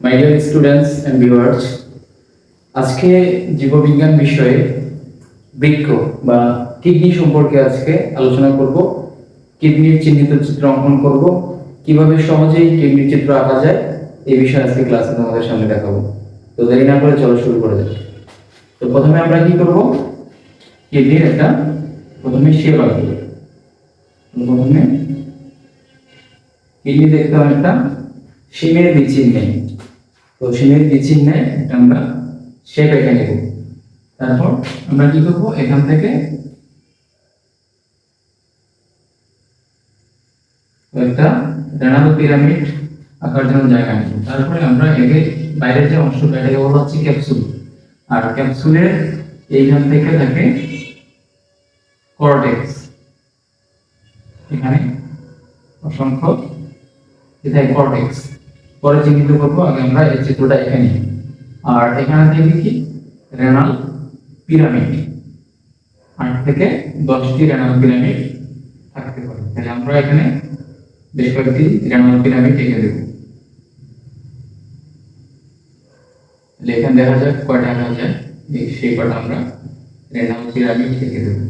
My dear students and viewers আজকে জীববিজ্ঞান বিষয়ে বৃক্ষ বা কিডনি সম্পর্কে আজকে আলোচনা করব। কিডনির চিহ্নিত চিত্র অঙ্কন করব। কীভাবে সহজেই কিডনির চিত্র আঁকা যায়, এই বিষয়ে আজকে ক্লাসে তোমাদের সামনে দেখাবো। তো দেরি না করে চলো শুরু করে যাক। তো প্রথমে আমরা কি করব? কিডনির একটা প্রথমে শেপ আঁকবো প্রথমে কিডনি দেখতে হবে একটা সিমের বিচিহ্নে তো সিমের বিচিহ্নে এটা আমরা শেপ এঁকে নেব। তারপর আমরা কি করব? এখান থেকে একটা রেনাল পিরামিড আঁকার জন্য জায়গা নেব। তারপরে আমরা একে বাইরের যে অংশটা, এটাকে বলা হচ্ছে ক্যাপসুল আর ক্যাপসুলের এইখান থেকে থাকে কর্টেক্স এখানে অসংখ্য, এটাই কর্টেক্স পরে চিহ্নিত করব, আগে আমরা এই চিত্রটা এখানে আর এখানে থেকে কি? রেনাল পিরামিড আট থেকে দশটি রেনাল পিরামিড থাকতে পারে। তাহলে আমরা এখানে বেশ কয়েকটি রেনাল পিরামিড এঁকে দেব। এখানে দেখা যাক কয়টা দেখা যায়। সেই কটা আমরা রেনাল পিরামিড এঁকে দেবো।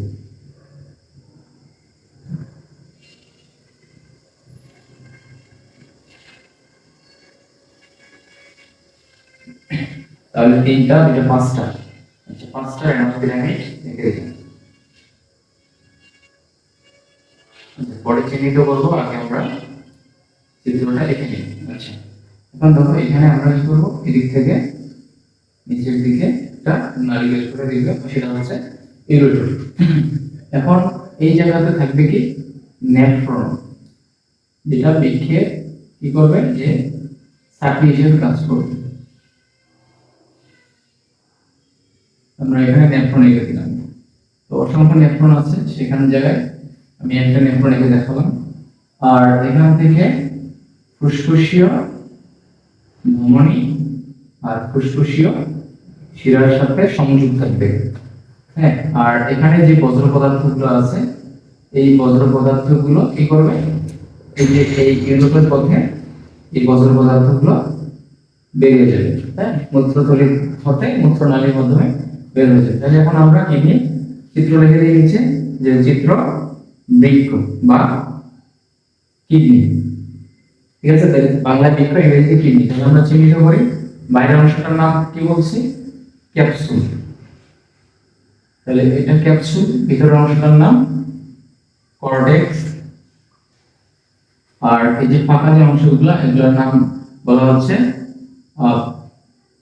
তাহলে তিনটা দুটো পাঁচটা। আচ্ছা পাঁচটা রেনাল পিরামিড এঁকে দিলাম। আচ্ছা, পরে চিহ্নিত করব আগে আমরা চিত্রটা এঁকে নিই। আচ্ছা এখন দেখো এখানে আমরা কি করব? এদিক থেকে নিচের দিকে একটা নালী বের করে দিব সেটা হচ্ছে ইউরোটর এখন এই জায়গাতে থাকবে কি? নেফ্রন। যেটা বৃক্ষে কি করবে? যে হিসেবে কাজ করবে। আমরা এখানে নেফ্রন এঁকে দিলাম। তো অসংখ্য নেফ্রন আছে, সেখানে জায়গায় আমি একটা নেফ্রন এঁকে দেখালাম। আর এখান থেকে ফুসফুসীয় ধমনী আর ফুসফুসীয় শিরার সাথে সংযোগ থাকবে। হ্যাঁ আর এখানে যে বজ্র পদার্থগুলো আছে, এই বজ্র পদার্থগুলো কি করবে? এই যে এই ইউরোপের পথে এই বজ্র পদার্থগুলো বেরিয়ে যাবে। হ্যাঁ মূত্রথলির হতে মূত্রনালীর মাধ্যমে বের হয়ে যাবে তাহলে এখন আমরা কি নিয়ে চিত্র লিখে দিয়ে নিচ্ছে যে চিত্র বৃক্ষ বা কিডনি। ঠিক আছে? তাহলে বাংলা বৃক্ষ, ইংরেজিতে কিডনি। তাহলে আমরা চিহ্নিত করি। বাইরের অংশটার নাম কি বলছি? ক্যাপসুল। তাহলে এটা ক্যাপসুল, ভিতরের অংশটার নাম কর্টেক্স। আর এই যে ফাঁকা যে অংশগুলো, এগুলোর নাম বলা হচ্ছে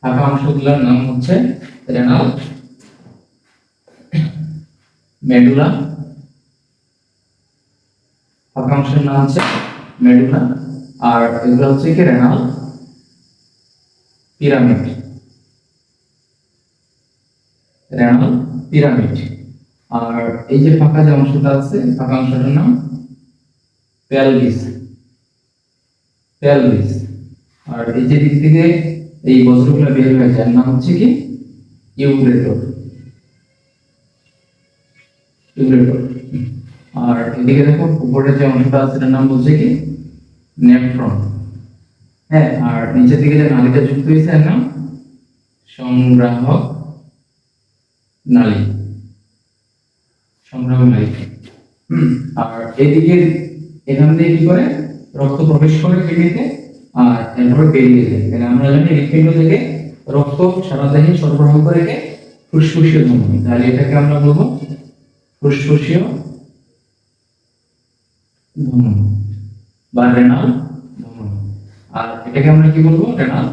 ফাঁকা অংশগুলোর নাম হচ্ছে রেনাল মেডুলা। অংশের নাম হচ্ছে মেডুলা। আর এগুলো হচ্ছে কি? Renal pyramid. Renal pyramid. আর এই যে ফাঁকা যে অংশটা আছে ফাঁকা অংশটার নাম প্যালভিস প্যালভিস আর এই যে দিক থেকে এই বজ্রগুলো বের হয়ে যায় নাম হচ্ছে কি? ইউরেটর আর এদিকে দেখো উপরের যে অংশটা আছে, এটার নাম বলছে কি? নেফ্রন হ্যাঁ আর নিচের দিকে যে নালীটা যুক্ত হয়েছে, এর নাম সংগ্রাহক নালী। সংগ্রাহক নালী। আর এদিকে এখান দিয়ে কি করে? রক্ত প্রবেশ করে কিডনিতে আর এরপরে বেরিয়ে যায়। তাহলে আমরা জানি হৃৎপিণ্ড থেকে রক্ত সারা দেহে সরবরাহ করে ফুসফুসীয় ধমনী তাহলে এটাকে আমরা বলব ফুসফুসীয় ধমনী। বা রেনাল? ধমনী। আর এটাকে আমরা কি বলব? রেনাল?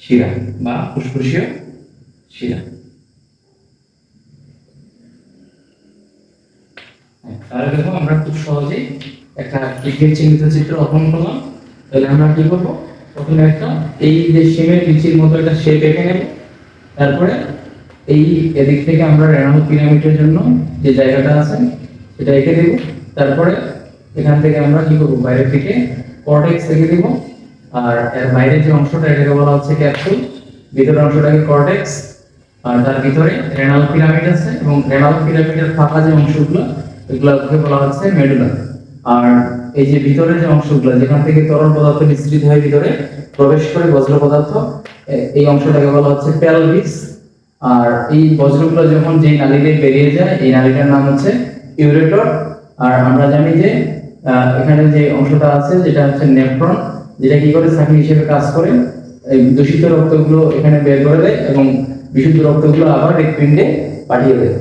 শিরা। বা ফুসফুসীয় শিরা। তাহলে দেখো, আমরা খুব সহজেই একটা কিডনির চিহ্নিত চিত্র অঙ্কন করলাম। তাহলে আমরা কি করব? প্রথমে একটা এই যে সিমের লিচির মতো একটা শেপ এঁকে নেব। তারপরে এই এদিক থেকে আমরা রেনাল পিরামিডের জন্য যে জায়গাটা আছে, সেটা এঁকে দেব। তারপরে এখান থেকে আমরা কি করব? বাইরের দিকে কর্টেক্স এঁকে দেব। আর এর বাইরের যে অংশটা, এটাকে বলা হচ্ছে ক্যাপসুল ভিতরের অংশটাকে কর্টেক্স আর তার ভিতরে রেনাল পিরামিড আছে এবং রেনাল পিরামিডের ফাঁকা যে অংশগুলো, এগুলোকে বলা হচ্ছে মেডুলা আর এই যে ভিতরে যে অংশগুলো, যেখান থেকে তরল পদার্থ মিশ্রিত হয় ভিতরে, প্রবেশ করে বজ্র পদার্থ এই অংশটাকে বলা হচ্ছে প্যালভিস আর এই বজ্রগুলো যখন যেই নালীতে বেরিয়ে যায়, এই নালীটার নাম হচ্ছে ইউরেটর আর আমরা জানি যে এখানে যে অংশটা আছে, যেটা হচ্ছে নেফ্রন যেটা কি করে সাকি হিসেবে কাজ করে দূষিত রক্তগুলো এখানে বের করে দেয় এবং বিশুদ্ধ রক্তগুলো আবার হৃৎপিণ্ডে পাঠিয়ে দেয়।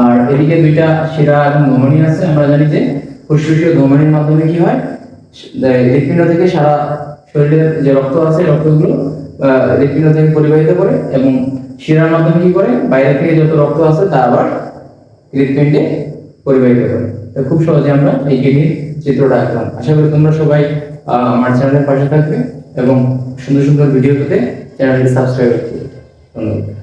আর এদিকে দুইটা শিরা এবং ধমনী আছে। আমরা জানি যে, ফুসফুসীয় ধমনীর মাধ্যমে কি হয়? হৃৎপিণ্ড থেকে সারা শরীরের যে রক্ত আছে, রক্তগুলো হৃৎপিণ্ড থেকে পরিবাহিত করে এবং শিরার মাধ্যমে কি করে? বাইরে থেকে যত রক্ত আছে তা আবার হৃদপিণ্ডে পরিবাহিত করে। তো খুব সহজে আমরা এই কিডনির চিত্রটা আঁকলাম। আশা করি তোমরা সবাই আমার চ্যানেলের পাশে থাকবে এবং সুন্দর সুন্দর ভিডিও পেতে চ্যানেলটি সাবস্ক্রাইব করবে ধন্যবাদ।